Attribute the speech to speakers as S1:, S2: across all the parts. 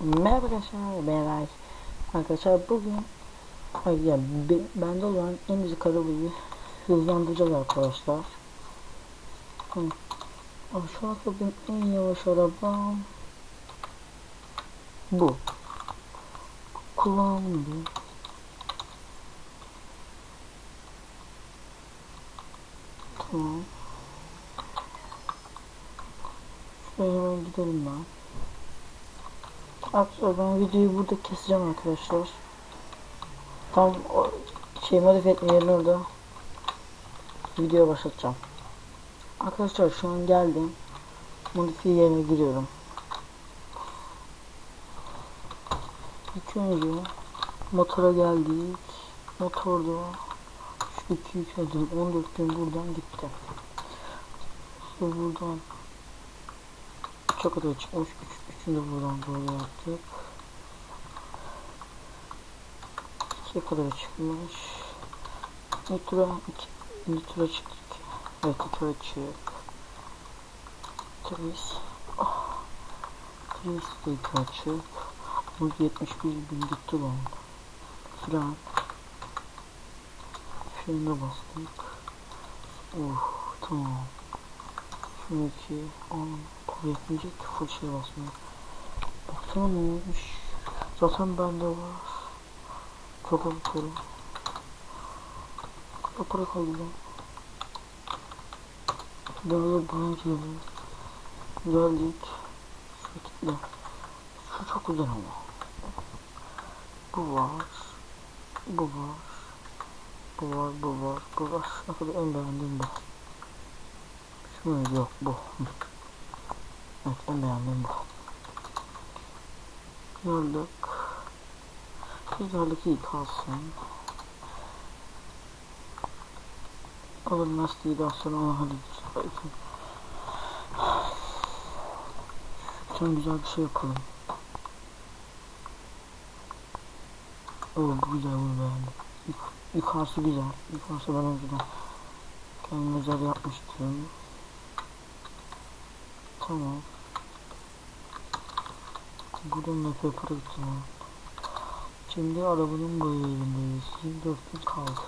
S1: Merhaba arkadaşlar, Eray. Arkadaşlar bugün ya be, bende olan en müzik arabayı hızlandıracağız arkadaşlar. Şu an benim en yavaş arabam bu. Kullanımlı. Tamam. Gidelim ben. Arkadaşlar ben videoyu burada keseceğim arkadaşlar. Tam o şey modifiye etme yerine orada video başlatacağım. Arkadaşlar şu an geldim. Modifiye yerine giriyorum. İlk önce motora geldik. Motorda şu iki yükseldim. 14 gün buradan gitti. Sonra buradan çok kadar çıkmış. Üç, üçünü de buradan böyle yaptık. İkiye kadar çıkmış. Nitro, nitro çıktık. Evet nitro çık. Tris. Oh. Tris de nitro çık. 171 bin gitti lan. Fren. Frene bastık. Oh tamam. Şununki an kol yetmeyecek ki full şey basmıyor. Baksana ne olmuş. Zaten bende var. Çok bakıyorum. Kaç para kaldı lan? Böyle bunun gibi. Geldik. Şu kitle. Şu çok güzel ama. Bu var. Bu var. Bu var, bu var, bu var. Ne kadar en beğendiğim bu. Şunu yok bu. Evet en beğendiğim bu. Gördük. Güzellik iyi kalsın. Alın lastiği daha sonra onu halledeceğiz. Şimdi güzel bir şey yapalım. Oo bu güzel bunu beğendim. Yuk yukarısı güzel. Yukarısı ben önceden kendim özel yapmıştım. Tamam. Buradan da paper'a gittim. Şimdi arabanın boya yerindeyiz. 24 gün kaldı.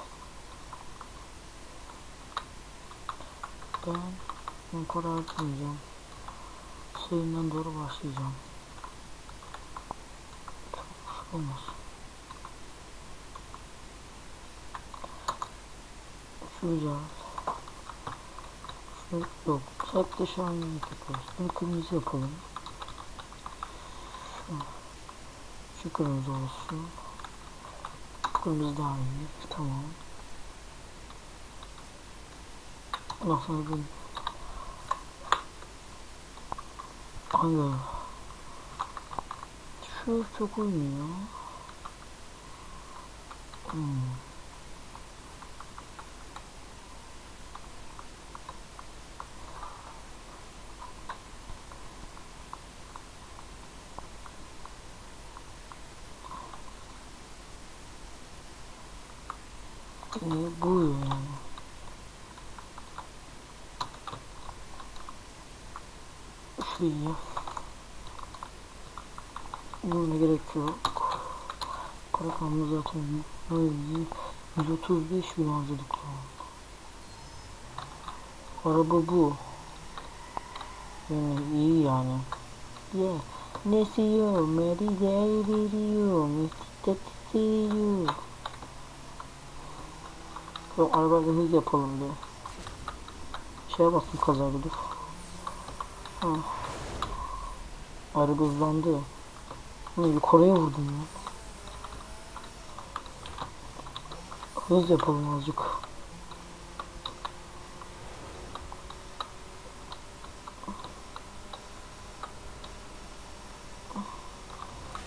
S1: Ben para harcamayacağım. Sayımdan doğru başlayacağım. Olmaz. Şu güzel. Yok. Hep de şu an yapıyoruz. Bunu kırmızı yapalım. Şu, kırmızı olsun. Kırmızı daha iyi. Tamam. Ondan sonra bir Hayır. Şu çok uymuyor. Hmm. Bu yani. Şu iyi. Buna gerek yok. Karakamlı zaten böyle 135 bin harcadık ya. Araba bu. Yani iyi yani. Yeah. Nesi yo, Mary Jane video, Mr. Titiyo. Yok arabayla hız yapalım diye. Şeye bastım kazayla dur. Ha. Araba hızlandı. Bunu yukarıya vurdum ya. Hız yapalım azıcık.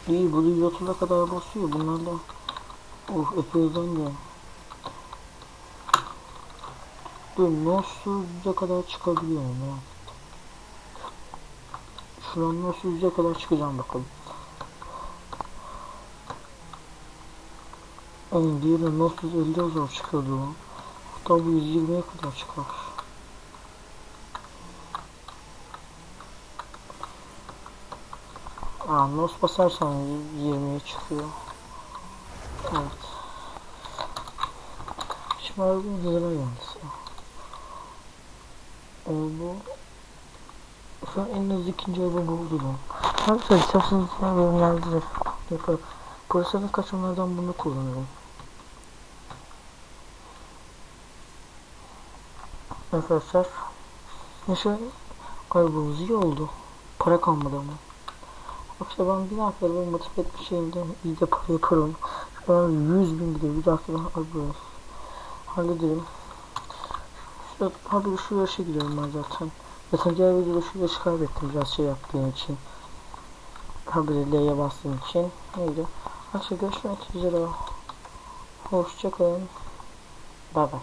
S1: İyi bu 130'a kadar basıyor. Bunlarla oh epey hızlandı. Dur nasıl yüze kadar çıkabiliyorum ya. Şuranın nasıl yüze kadar çıkacağım bakalım. Yani diğeri nasıl 50 zor çıkıyordu. Hatta bu 120'ye kadar çıkar. Aa, nos basarsan 20'ye çıkıyor. Evet. Şimdi arabamın hızına geldi Oldu. Şu an en hızlı ikinci araba buldu lan. Arkadaşlar isterseniz diğer bölümlerde de yaparım. Polisin kaçanlardan bunu kullanıyorum. Arkadaşlar. Neyse arabamız iyi oldu. Para kalmadı ama. Yoksa ben bir dakika arabamı motive etme şeyinden iyi de para yaparım. An 100 bin gidiyor. Bir dakika ben hallederim. Şurada, hadi şu yarışa gidiyorum ben zaten. Zaten diğer videoda şu yarışı kaybettim biraz şey yaptığım için. Haberi L'ye bastığım için. Neydi? Arkadaşlar görüşmek üzere. Hoşçakalın. Bay bay.